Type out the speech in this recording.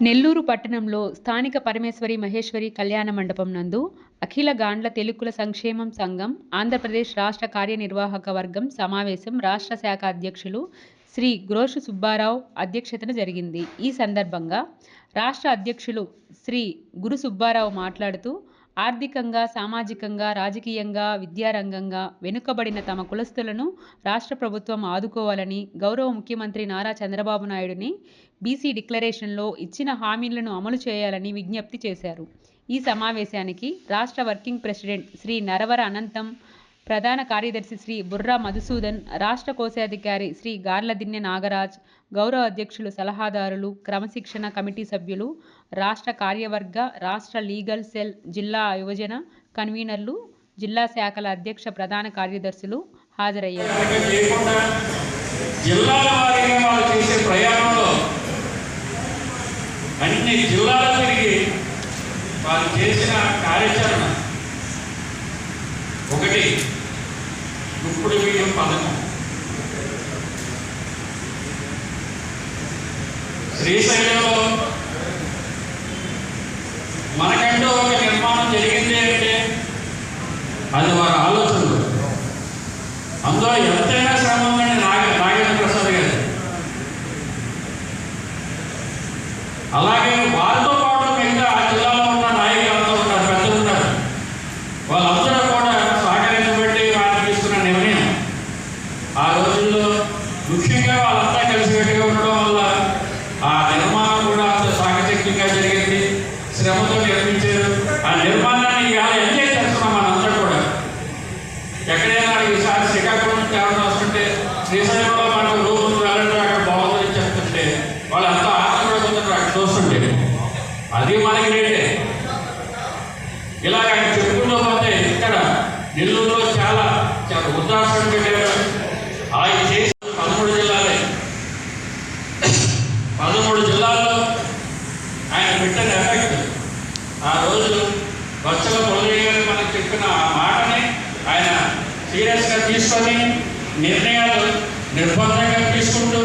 నెల్లూరు పట్టణంలో స్థానిక పరమేశ్వరి మహేశ్వరి కళ్యాణ మండపం నందు అఖిల గాండ్ల తెలుగుల సంక్షేమం సంఘం ఆంధ్రప్రదేశ్ రాష్ట్ర కార్యనిర్వాహక వర్గం సమావేశం రాష్ట్ర శాఖ అధ్యక్షులు శ్రీ గ్రోషు సుబ్బారావు అధ్యక్షతన జరిగింది. ఈ సందర్భంగా రాష్ట్ర అధ్యక్షులు శ్రీ గురు సుబ్బారావు మాట్లాడుతూ ఆర్థికంగా సామాజికంగా రాజకీయంగా విద్యారంగంగా వెనుకబడిన తమ కులస్తులను రాష్ట్ర ప్రభుత్వం ఆదుకోవాలని గౌరవ ముఖ్యమంత్రి నారా చంద్రబాబు నాయుడుని బీసీ డిక్లరేషన్లో ఇచ్చిన హామీలను అమలు చేయాలని విజ్ఞప్తి చేశారు. ఈ సమావేశానికి రాష్ట్ర వర్కింగ్ ప్రెసిడెంట్ శ్రీ నరవర అనంతం ప్రధాన కార్యదర్శి శ్రీ బుర్రా మధుసూదన్ రాష్ట్ర కోశాధికారి శ్రీ గార్లదిన్నె నాగరాజ్ గౌరవ అధ్యక్షులు సలహాదారులు క్రమశిక్షణ కమిటీ సభ్యులు రాష్ట్ర కార్యవర్గ రాష్ట్ర లీగల్ సెల్ జిల్లా యువజన కన్వీనర్లు జిల్లా శాఖల అధ్యక్ష ప్రధాన కార్యదర్శులు హాజరయ్యారు. జిల్లాల వారీగా వాళ్ళు చేసే ప్రయాణంలో అన్ని జిల్లాలు తిరిగి వాళ్ళు చేసిన కార్యాచరణ ఒకటి. ఇప్పుడు బియ్యం పథకం శ్రీశైలంలో మనకంటూ ఒక నిర్మాణం జరిగింది అంటే అది వారి ఆలోచనలు అందులో ఎంతైనా శ్రమ ఉందండి నాగ నాగేంద్ర ప్రసాద్ గారు అలాగే వారితో శ్రీశైలంలో మనం రోజు వెళ్ళండి అక్కడ బాగుందని చెప్తుంటే వాళ్ళు అంతా ఆనందపడుతున్నారు అక్కడ చూస్తుంటే అది మనకి రేటే ఇలాగ ఆయన చెప్పుకుంటూ పోతే ఇక్కడ నెల్లూరులో చాలా చాలా ఉదాహరణ పెట్టారు. ఆయన చేసిన పదమూడు జిల్లాలే. పదమూడు జిల్లాల్లో ఆయన పెట్టిన ఎఫెక్ట్. ఆ రోజు వచ్చల మురళి గారు మనకు చెప్పిన ఆ మాటని ఆయన సీరియస్గా తీసుకొని నిర్ణయాలు నిర్బంధంగా తీసుకుంటూ